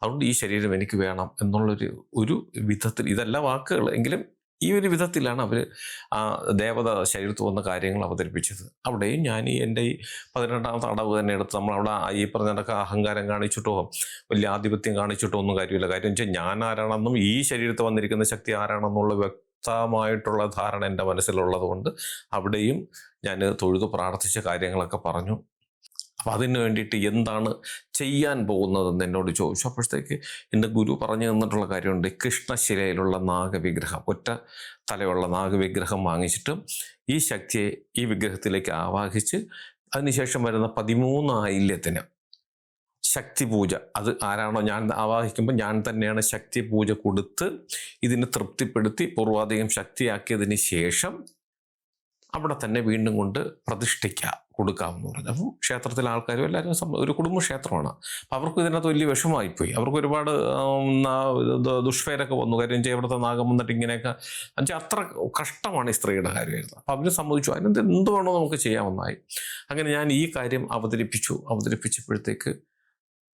അതുകൊണ്ട് ഈ ശരീരം എനിക്ക് വേണം എന്നുള്ളൊരു ഒരു വിധത്തിൽ ഇതല്ല വാക്കുകൾ എങ്കിലും ഈ ഒരു വിധത്തിലാണ് അവർ ആ ദേവത ശരീരത്ത് വന്ന കാര്യങ്ങൾ അവതരിപ്പിച്ചത്. അവിടെയും ഞാൻ ഈ എന്റെ ഈ പതിനെട്ടാമത്തെ അടവ് തന്നെ എടുത്ത് നമ്മൾ അവിടെ ഈ പറഞ്ഞതൊക്കെ അഹങ്കാരം കാണിച്ചിട്ടോ വലിയ ആധിപത്യം കാണിച്ചിട്ടോ ഒന്നും കാര്യമില്ല. കാര്യം വെച്ചാൽ ഞാൻ ആരാണെന്നും ഈ ശരീരത്ത് വന്നിരിക്കുന്ന ശക്തി ആരാണെന്നുള്ള വ്യക്തമായിട്ടുള്ള ധാരണ എന്റെ മനസ്സിലുള്ളത് കൊണ്ട് അവിടെയും ഞാൻ തൊഴുതു പ്രാർത്ഥിച്ച കാര്യങ്ങളൊക്കെ പറഞ്ഞു. അപ്പം അതിന് വേണ്ടിയിട്ട് എന്താണ് ചെയ്യാൻ പോകുന്നതെന്ന് എന്നോട് ചോദിച്ചു. അപ്പോഴത്തേക്ക് എന്റെ ഗുരു പറഞ്ഞു തന്നിട്ടുള്ള കാര്യമുണ്ട്. കൃഷ്ണശിലയിലുള്ള നാഗവിഗ്രഹം. ഒറ്റ തലയുള്ള നാഗവിഗ്രഹം വാങ്ങിച്ചിട്ട് ഈ ശക്തിയെ ഈ വിഗ്രഹത്തിലേക്ക് ആവാഹിച്ച് അതിനുശേഷം വരുന്ന പതിമൂന്ന് ആയില്യത്തിന് ശക്തി പൂജ അത് ആരാണോ ഞാൻ ആവാഹിക്കുമ്പോൾ ഞാൻ തന്നെയാണ് ശക്തി പൂജ കൊടുത്ത് ഇതിനെ തൃപ്തിപ്പെടുത്തി പൂർവാധികം ശക്തിയാക്കിയതിന് ശേഷം അവിടെ തന്നെ വീണ്ടും കൊണ്ട് പ്രതിഷ്ഠിക്കുക കൊടുക്കാമെന്ന് പറഞ്ഞു. അപ്പം ക്ഷേത്രത്തിലെ ആൾക്കാരും എല്ലാവരും ഒരു കുടുംബക്ഷേത്രമാണ്. അപ്പം അവർക്ക് ഇതിനകത്ത് വലിയ വിഷമമായിപ്പോയി. അവർക്ക് ഒരുപാട് ദുഷ്പേരൊക്കെ വന്നു. കാര്യം ചെയ്യ ഇവിടുത്തെ നാഗം വന്നിട്ട് ഇങ്ങനെയൊക്കെ. എന്നുവെച്ചാൽ അത്ര കഷ്ടമാണ് ഈ സ്ത്രീയുടെ കാര്യമായിരുന്നു അപ്പം അവർ സമ്മതിച്ചു. അതിനെന്ത് എന്ത് വേണോ നമുക്ക് ചെയ്യാമെന്നായി. അങ്ങനെ ഞാൻ ഈ കാര്യം അവതരിപ്പിച്ചു. അവതരിപ്പിച്ചപ്പോഴത്തേക്ക്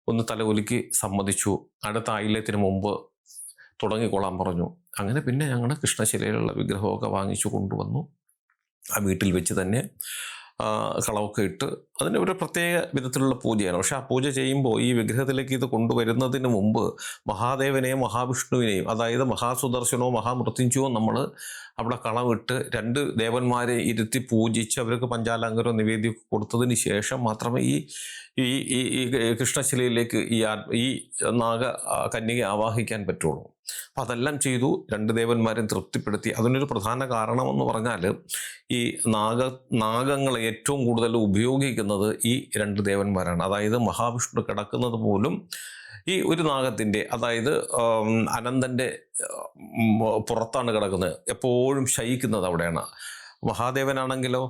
ഒന്ന് തലകുലുക്കി സമ്മതിച്ചു. അടുത്ത ആയില്യത്തിന് മുമ്പ് തുടങ്ങിക്കൊള്ളാൻ പറഞ്ഞു. അങ്ങനെ പിന്നെ ഞങ്ങൾ കൃഷ്ണശിലയിലുള്ള വിഗ്രഹമൊക്കെ വാങ്ങിച്ചു കൊണ്ടുവന്നു. ആ വീട്ടിൽ വെച്ച് തന്നെ കളമൊക്കെ ഇട്ട് അതിന് ഒരു പ്രത്യേക വിധത്തിലുള്ള പൂജയാണ്. പക്ഷേ ആ പൂജ ചെയ്യുമ്പോൾ ഈ വിഗ്രഹത്തിലേക്ക് ഇത് കൊണ്ടുവരുന്നതിന് മുമ്പ് മഹാദേവനെയും മഹാവിഷ്ണുവിനെയും അതായത് മഹാസുദർശനവും മഹാമൃത്യുഞ്ചുവോ നമ്മൾ അവിടെ കളമിട്ട് രണ്ട് ദേവന്മാരെ ഇരുത്തി പൂജിച്ച് അവർക്ക് പഞ്ചാലങ്കരോ നിവേദ്യം കൊടുത്തതിന് ശേഷം മാത്രമേ ഈ ഈ ഈ കൃഷ്ണശിലയിലേക്ക് ഈ ഈ നാഗ കന്യകയെ ആവാഹിക്കാൻ പറ്റുള്ളൂ. അപ്പം അതെല്ലാം ചെയ്തു രണ്ട് ദേവന്മാരെയും തൃപ്തിപ്പെടുത്തി. അതിനൊരു പ്രധാന കാരണമെന്ന് പറഞ്ഞാൽ ഈ നാഗ നാഗങ്ങളെ ഏറ്റവും കൂടുതൽ ഉപയോഗിക്കുന്നത് ഈ രണ്ട് ദേവന്മാരാണ്. അതായത് മഹാവിഷ്ണു കിടക്കുന്നത് പോലും ഈ ഒരു നാഗത്തിന്റെ അതായത് അനന്തന്റെ പുറത്താണ് കിടക്കുന്നത്. എപ്പോഴും ശയിക്കുന്നത് അവിടെയാണ്. മഹാദേവനാണെങ്കിലോ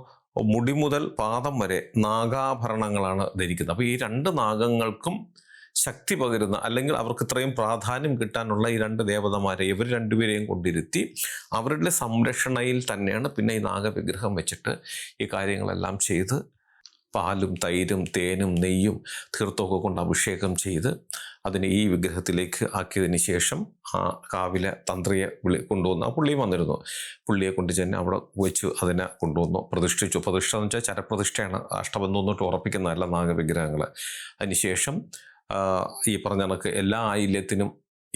മുടി മുതൽ പാദം വരെ നാഗാഭരണങ്ങളാണ് ധരിക്കുന്നത്. അപ്പോൾ ഈ രണ്ട് നാഗങ്ങൾക്കും ശക്തി പകരുന്ന അല്ലെങ്കിൽ അവർക്ക് ഇത്രയും പ്രാധാന്യം കിട്ടാനുള്ള ഈ രണ്ട് ദേവതമാരെ ഇവർ രണ്ടുപേരെയും കൊണ്ടിരുത്തി അവരുടെ സംരക്ഷണയിൽ തന്നെയാണ് പിന്നെ ഈ നാഗവിഗ്രഹം വെച്ചിട്ട് ഈ കാര്യങ്ങളെല്ലാം ചെയ്ത് പാലും തൈരും തേനും നെയ്യും തീർത്ഥമൊക്കെ കൊണ്ട് അഭിഷേകം ചെയ്ത് അതിനെ ഈ വിഗ്രഹത്തിലേക്ക് ആക്കിയതിന് ശേഷം ആ കാവിലെ തന്ത്രിയെ വിളി കൊണ്ടുവന്നു ആ പുള്ളിയും വന്നിരുന്നു. പുള്ളിയെ കൊണ്ട് ചെന്ന് അവിടെ വെച്ച് അതിനെ കൊണ്ടുവന്നു. പ്രതിഷ്ഠിച്ചു. പ്രതിഷ്ഠ എന്ന് വെച്ചാൽ ചരപ്രതിഷ്ഠയാണ്. അഷ്ടബന്ധം തൊട്ട് ഉറപ്പിക്കുന്നതല്ല നാഗവിഗ്രഹങ്ങൾ അതിനുശേഷം ഈ പറഞ്ഞ കണക്ക് എല്ലാ ആയില്യത്തിനും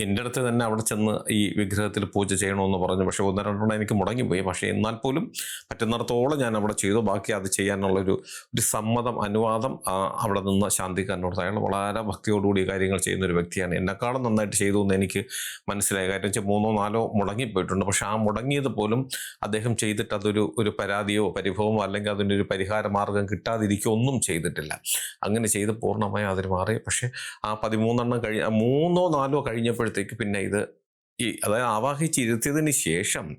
എന്റെ അടുത്ത് തന്നെ അവിടെ ചെന്ന് ഈ വിഗ്രഹത്തിൽ പൂജ ചെയ്യണമെന്ന് പറഞ്ഞു. പക്ഷേ ഒന്ന് രണ്ടെണ്ണം എനിക്ക് മുടങ്ങിപ്പോയി. പക്ഷേ എന്നാൽ പോലും പറ്റുന്നിടത്തോളം ഞാൻ അവിടെ ചെയ്തു. ബാക്കി അത് ചെയ്യാനുള്ളൊരു ഒരു സമ്മതം അനുവാദം അവിടെ നിന്ന് ശാന്തിക്കാരനോട് അയാൾ വളരെ ഭക്തിയോടുകൂടി കാര്യങ്ങൾ ചെയ്യുന്ന ഒരു വ്യക്തിയാണ്. എന്നെക്കാളും നന്നായിട്ട് ചെയ്തു എന്ന് എനിക്ക് മനസ്സിലായി. കാര്യം വെച്ചാൽ മൂന്നോ നാലോ മുടങ്ങിപ്പോയിട്ടുണ്ട്. പക്ഷെ ആ മുടങ്ങിയത് പോലും അദ്ദേഹം ചെയ്തിട്ട് അതൊരു ഒരു പരാതിയോ പരിഭവമോ അല്ലെങ്കിൽ അതിന്റെ ഒരു പരിഹാര മാർഗം കിട്ടാതിരിക്കുകയോ ഒന്നും ചെയ്തിട്ടില്ല. അങ്ങനെ ചെയ്ത് പൂർണമായി അതിന് മാറി. പക്ഷേ ആ പതിമൂന്നെണ്ണം കഴി മൂന്നോ നാലോ കഴിഞ്ഞപ്പോഴത്തേക്ക് പിന്നെ ഇത് ഈ അതായത് ആവാഹിച്ചിരുത്തിയതിന് ശേഷം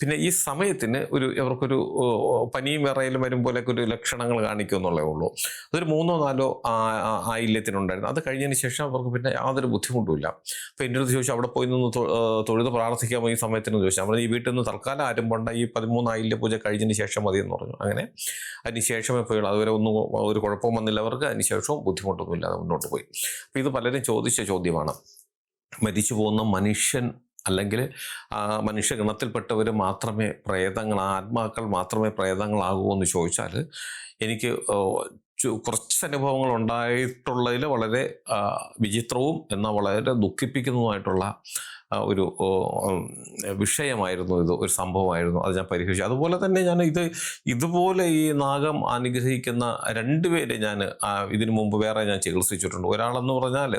പിന്നെ ഈ സമയത്തിന് ഒരു ഇവർക്കൊരു പനിയും വിറയലും വരും പോലെയൊക്കെ ഒരു ലക്ഷണങ്ങൾ കാണിക്കും എന്നുള്ളേ ഉള്ളൂ. അതൊരു മൂന്നോ നാലോ ആയില്യത്തിനുണ്ടായിരുന്നു. അത് കഴിഞ്ഞതിന് ശേഷം അവർക്ക് പിന്നെ യാതൊരു ബുദ്ധിമുട്ടുമില്ല അപ്പം എന്റെ അടുത്ത് ചോദിച്ചു അവിടെ പോയി നിന്ന് തൊഴുത് പ്രാർത്ഥിക്കാമോ ഈ സമയത്തിന്? ചോദിച്ചു. നമ്മൾ ഈ വീട്ടിൽ നിന്ന് തൽക്കാലം ആരും പോണ്ട ഈ പതിമൂന്ന് ആയില്യ പൂജ കഴിഞ്ഞതിന് ശേഷം മതി എന്ന് പറഞ്ഞു. അങ്ങനെ അതിന് ശേഷമേ പോയുള്ളൂ. അതുവരെ ഒന്നും ഒരു കുഴപ്പവും വന്നില്ല അവർക്ക്. അതിന് ശേഷവും ബുദ്ധിമുട്ടൊന്നുമില്ല. ഇല്ലാതെ മുന്നോട്ട് പോയി. അപ്പോൾ ഇത് പലരും ചോദിച്ച ചോദ്യമാണ്. മരിച്ചു പോകുന്ന മനുഷ്യൻ അല്ലെങ്കിൽ മനുഷ്യഗണത്തിൽപ്പെട്ടവർ മാത്രമേ പ്രേതങ്ങൾ ആത്മാക്കൾ മാത്രമേ പ്രേതങ്ങളാകൂ എന്ന് ചോദിച്ചാൽ എനിക്ക് കുറച്ച് അനുഭവങ്ങൾ ഉണ്ടായിട്ടുള്ളതിൽ വളരെ വിചിത്രവും എന്നാൽ വളരെ ദുഃഖിപ്പിക്കുന്നതുമായിട്ടുള്ള ഒരു വിഷയമായിരുന്നു ഇത് ഒരു സംഭവമായിരുന്നു. അത് ഞാൻ പരിഹരിച്ചു. അതുപോലെ തന്നെ ഞാൻ ഇത് ഇതുപോലെ ഈ നാഗം അനുഗ്രഹിക്കുന്ന രണ്ടുപേരെ ഞാൻ ഇതിനു മുമ്പ് വേറെ ഞാൻ ചികിത്സിച്ചിട്ടുണ്ട്. ഒരാളെന്ന് പറഞ്ഞാൽ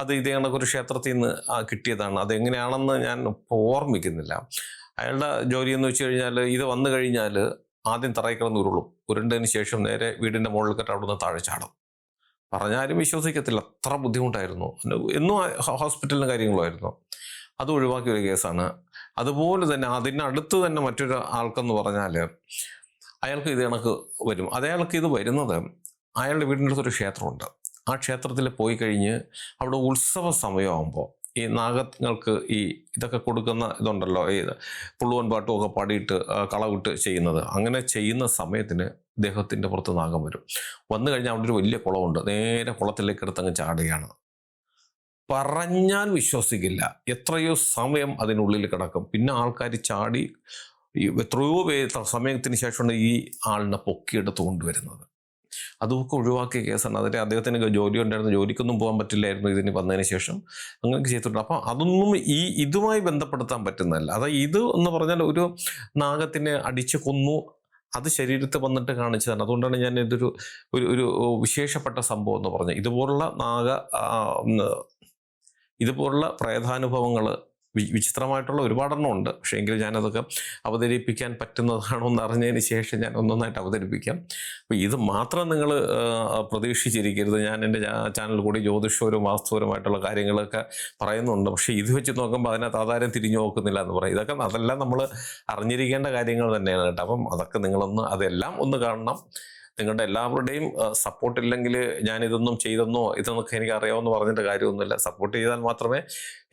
അത് ഇതേ കണക്കൊരു ക്ഷേത്രത്തിൽ നിന്ന് കിട്ടിയതാണ്. അതെങ്ങനെയാണെന്ന് ഞാൻ ഓർമ്മിക്കുന്നില്ല. അയാളുടെ ജോലി എന്ന് വെച്ച് കഴിഞ്ഞാൽ ഇത് വന്നു കഴിഞ്ഞാൽ ആദ്യം തറയിൽ കിടന്ന് ഉരുളും. ഉരുണ്ടതിന് ശേഷം നേരെ വീടിന്റെ മുകളിൽ കെട്ട് അവിടെ നിന്ന് താഴെ ചാടും. പറഞ്ഞാലും വിശ്വസിക്കത്തില്ല. അത്ര ബുദ്ധിമുട്ടായിരുന്നു. എന്നും ഹോസ്പിറ്റലിന് കാര്യങ്ങളുമായിരുന്നു അത് ഒഴിവാക്കിയ ഒരു കേസാണ്. അതുപോലെ തന്നെ അതിനടുത്ത് തന്നെ മറ്റൊരു ആൾക്കെന്ന് പറഞ്ഞാൽ അയാൾക്ക് ഇത് കണക്ക് വരും. അതയാൾക്ക് ഇത് വരുന്നത് അയാളുടെ വീടിന്റെ അടുത്തൊരു ക്ഷേത്രമുണ്ട്. ആ ക്ഷേത്രത്തിൽ പോയി കഴിഞ്ഞ് അവിടെ ഉത്സവ സമയമാകുമ്പോൾ ഈ നാഗങ്ങൾക്ക് ഈ ഇതൊക്കെ കൊടുക്കുന്ന ഇതുണ്ടല്ലോ ഈ പുള്ളുവൻ പാട്ടും ഒക്കെ പാടിയിട്ട് കളവിട്ട് ചെയ്യുന്നത്. അങ്ങനെ ചെയ്യുന്ന സമയത്തിന് ദേഹത്തിന്റെ പുറത്ത് നാഗം വരും. വന്നു കഴിഞ്ഞാൽ അവിടെ ഒരു വലിയ കുളമുണ്ട്. നേരെ കുളത്തിലേക്ക് എടുത്തങ്ങ് ചാടുകയാണ്. പറഞ്ഞാൽ വിശ്വസിക്കില്ല. എത്രയോ സമയം അതിനുള്ളിൽ കിടക്കും. പിന്നെ ആൾക്കാർ ചാടി എത്രയോ സമയത്തിന് ശേഷമാണ് ഈ ആളിനെ പൊക്കിയെടുത്ത് കൊണ്ടുവരുന്നത്. അതൊക്കെ ഒഴിവാക്കിയ കേസാണ്. അതിന് അദ്ദേഹത്തിന് ജോലി ഉണ്ടായിരുന്നു. ജോലിക്കൊന്നും പോകാൻ പറ്റില്ലായിരുന്നു ഇതിന് വന്നതിന് ശേഷം. അങ്ങനെ ചെയ്തിട്ടുണ്ട്. അപ്പം അതൊന്നും ഈ ഇതുമായി ബന്ധപ്പെടുത്താൻ പറ്റുന്നതല്ല. അതായത് ഇത് എന്ന് പറഞ്ഞാൽ ഒരു നാഗത്തിനെ അടിച്ചു കൊന്നു. അത് ശരീരത്തിൽ വന്നിട്ട് കാണിച്ചതാണ്. അതുകൊണ്ടാണ് ഞാൻ ഇതൊരു ഒരു ഒരു വിശേഷപ്പെട്ട സംഭവം എന്ന് പറഞ്ഞത്. ഇതുപോലുള്ള നാഗ ഇതുപോലുള്ള പ്രേതാനുഭവങ്ങൾ വിചിത്രമായിട്ടുള്ള ഒരുപാടെണ്ണം ഉണ്ട് പക്ഷേ എങ്കിലും ഞാനതൊക്കെ അവതരിപ്പിക്കാൻ പറ്റുന്നതാണോ എന്ന് അറിഞ്ഞതിന് ശേഷം ഞാൻ ഒന്നൊന്നായിട്ട് അവതരിപ്പിക്കാം. അപ്പോൾ ഇത് മാത്രം നിങ്ങൾ പ്രതീക്ഷിച്ചിരിക്കരുത്. ഞാൻ എന്റെ ചാനൽ കൂടി ജ്യോതിഷപരവും വാസ്തുപരമായിട്ടുള്ള കാര്യങ്ങളൊക്കെ പറയുന്നുണ്ട്. പക്ഷേ ഇത് വെച്ച് നോക്കുമ്പോൾ അതിനകത്ത് ആധാരം തിരിഞ്ഞു നോക്കുന്നില്ല എന്ന് പറയും. ഇതൊക്കെ അതെല്ലാം നമ്മൾ അറിഞ്ഞിരിക്കേണ്ട കാര്യങ്ങൾ തന്നെയാണ് കേട്ടോ. അപ്പം അതൊക്കെ നിങ്ങളൊന്ന് അതെല്ലാം ഒന്ന് കാണണം. നിങ്ങളുടെ എല്ലാവരുടെയും സപ്പോർട്ട് ഇല്ലെങ്കിൽ ഞാൻ ഇതൊന്നും ചെയ്തെന്നോ ഇതെന്നൊക്കെ എനിക്ക് അറിയാമെന്ന് പറഞ്ഞിട്ട് കാര്യമൊന്നുമില്ല. സപ്പോർട്ട് ചെയ്താൽ മാത്രമേ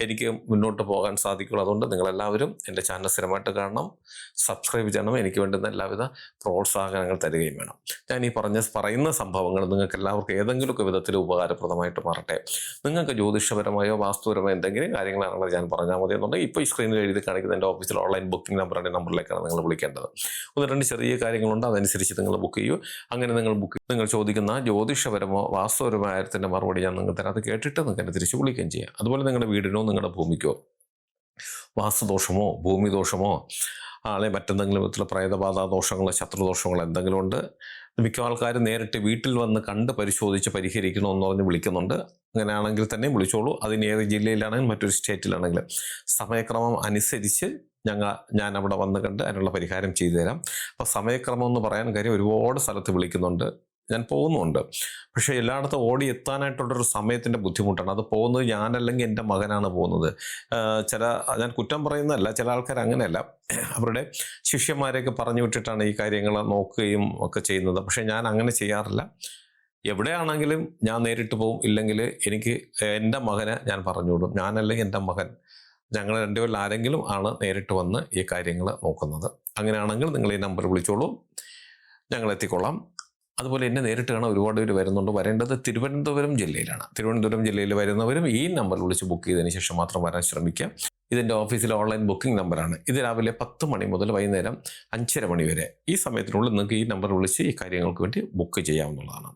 എനിക്ക് മുന്നോട്ട് പോകാൻ സാധിക്കുള്ളൂ അതുകൊണ്ട് നിങ്ങളെല്ലാവരും എന്റെ ചാനൽ സ്ഥിരമായിട്ട് കാണണം. സബ്സ്ക്രൈബ് ചെയ്യണം. എനിക്ക് വേണ്ടുന്ന എല്ലാവിധ പ്രോത്സാഹനങ്ങൾ തരികയും വേണം. ഞാൻ ഈ പറഞ്ഞ പറയുന്ന സംഭവങ്ങൾ നിങ്ങൾക്ക് എല്ലാവർക്കും ഏതെങ്കിലുമൊക്കെ വിധത്തിൽ ഉപകാരപ്രദമായിട്ട് മാറട്ടെ. നിങ്ങൾക്ക് ജ്യോതിഷപരമായോ വാസ്തുപരമായോ എന്തെങ്കിലും കാര്യങ്ങളാണുള്ളത് ഞാൻ പറഞ്ഞാൽ മതി എന്നുണ്ടെങ്കിൽ ഇപ്പോൾ ഈ സ്ക്രീനിൽ എഴുതി കാണിക്കുന്ന എന്റെ ഓഫീസിൽ ഓൺലൈൻ ബുക്കിംഗ് നമ്പറിന്റെ നമ്പറിലേക്കാണ് നിങ്ങൾ വിളിക്കേണ്ടത്. ഒന്ന് രണ്ട് ചെറിയ കാര്യങ്ങളുണ്ട്. അതനുസരിച്ച് നിങ്ങൾ ബുക്ക് ചെയ്യൂ. അങ്ങനെ നിങ്ങൾ ബുക്ക് നിങ്ങൾ ചോദിക്കുന്ന ജ്യോതിഷപരമോ വാസ്തുപരമോ കാര്യത്തിന്റെ മറുപടി ഞാൻ നിങ്ങൾക്ക് തരാം. അത് കേട്ടിട്ട് നിങ്ങൾക്ക് എന്നെ തിരിച്ചു വിളിക്കുകയും ചെയ്യാം. അതുപോലെ നിങ്ങളുടെ വീടിനോ നിങ്ങളുടെ ഭൂമിക്കോ വാസ്തുദോഷമോ ഭൂമിദോഷമോ ആളെ മറ്റെന്തെങ്കിലും വിധത്തിലുള്ള പ്രേതബാധ ദോഷങ്ങളോ ശത്രുദോഷങ്ങളോ എന്തെങ്കിലും ഉണ്ട് മിക്ക ആൾക്കാരും നേരിട്ട് വീട്ടിൽ വന്ന് കണ്ട് പരിശോധിച്ച് പരിഹരിക്കണമെന്ന് പറഞ്ഞ് വിളിക്കുന്നുണ്ട്. അങ്ങനെയാണെങ്കിൽ തന്നെ വിളിച്ചോളൂ. അതിന് ഏത് ജില്ലയിലാണെങ്കിലും മറ്റൊരു സ്റ്റേറ്റിലാണെങ്കിലും സമയക്രമം അനുസരിച്ച് ഞങ്ങൾ ഞാൻ അവിടെ വന്ന് കണ്ട് അതിനുള്ള പരിഹാരം ചെയ്തു തരാം അപ്പോൾ സമയക്രമം എന്ന് പറയാൻ കാര്യം ഒരുപാട് സ്ഥലത്ത് വിളിക്കുന്നുണ്ട്. ഞാൻ പോകുന്നുണ്ട്. പക്ഷേ എല്ലായിടത്തും ഓടി എത്താനായിട്ടുള്ളൊരു സമയത്തിന്റെ ബുദ്ധിമുട്ടാണ്. അത് പോകുന്നത് ഞാനല്ലെങ്കിൽ എന്റെ മകനാണ് പോകുന്നത്. ചില ഞാൻ കുറ്റം പറയുന്നതല്ല ചില ആൾക്കാർ അങ്ങനെയല്ല. അവരുടെ ശിഷ്യന്മാരെയൊക്കെ പറഞ്ഞു വിട്ടിട്ടാണ് ഈ കാര്യങ്ങൾ നോക്കുകയും ഒക്കെ ചെയ്യുന്നത്. പക്ഷേ ഞാൻ അങ്ങനെ ചെയ്യാറില്ല. എവിടെയാണെങ്കിലും ഞാൻ നേരിട്ട് പോകും. ഇല്ലെങ്കിൽ എനിക്ക് എന്റെ മകനെ ഞാൻ പറഞ്ഞു വിടും ഞാനല്ലെങ്കിൽ എന്റെ മകൻ. ഞങ്ങൾ രണ്ടുപേരിൽ ആരെങ്കിലും ആണ് നേരിട്ട് വന്ന് ഈ കാര്യങ്ങൾ നോക്കുന്നത്. അങ്ങനെയാണെങ്കിൽ നിങ്ങൾ ഈ നമ്പർ വിളിച്ചോളൂ. ഞങ്ങൾ എത്തിക്കൊള്ളാം. അതുപോലെ എന്നെ നേരിട്ട് കാണാൻ ഒരുപാട് പേര് വരുന്നുണ്ട്. വരേണ്ടത് തിരുവനന്തപുരം ജില്ലയിലാണ്. തിരുവനന്തപുരം ജില്ലയിൽ വരുന്നവരും ഈ നമ്പർ വിളിച്ച് ബുക്ക് ചെയ്തതിന് ശേഷം മാത്രം വരാൻ ശ്രമിക്കുക. ഇതിന്റെ ഓഫീസിലെ ഓൺലൈൻ ബുക്കിംഗ് നമ്പറാണ്. ഇത് രാവിലെ പത്ത് മണി മുതൽ വൈകുന്നേരം അഞ്ചര മണി വരെ. ഈ സമയത്തിനുള്ളിൽ നിങ്ങൾക്ക് ഈ നമ്പർ വിളിച്ച് ഈ കാര്യങ്ങൾക്ക് വേണ്ടി ബുക്ക് ചെയ്യാവുന്നതാണ്.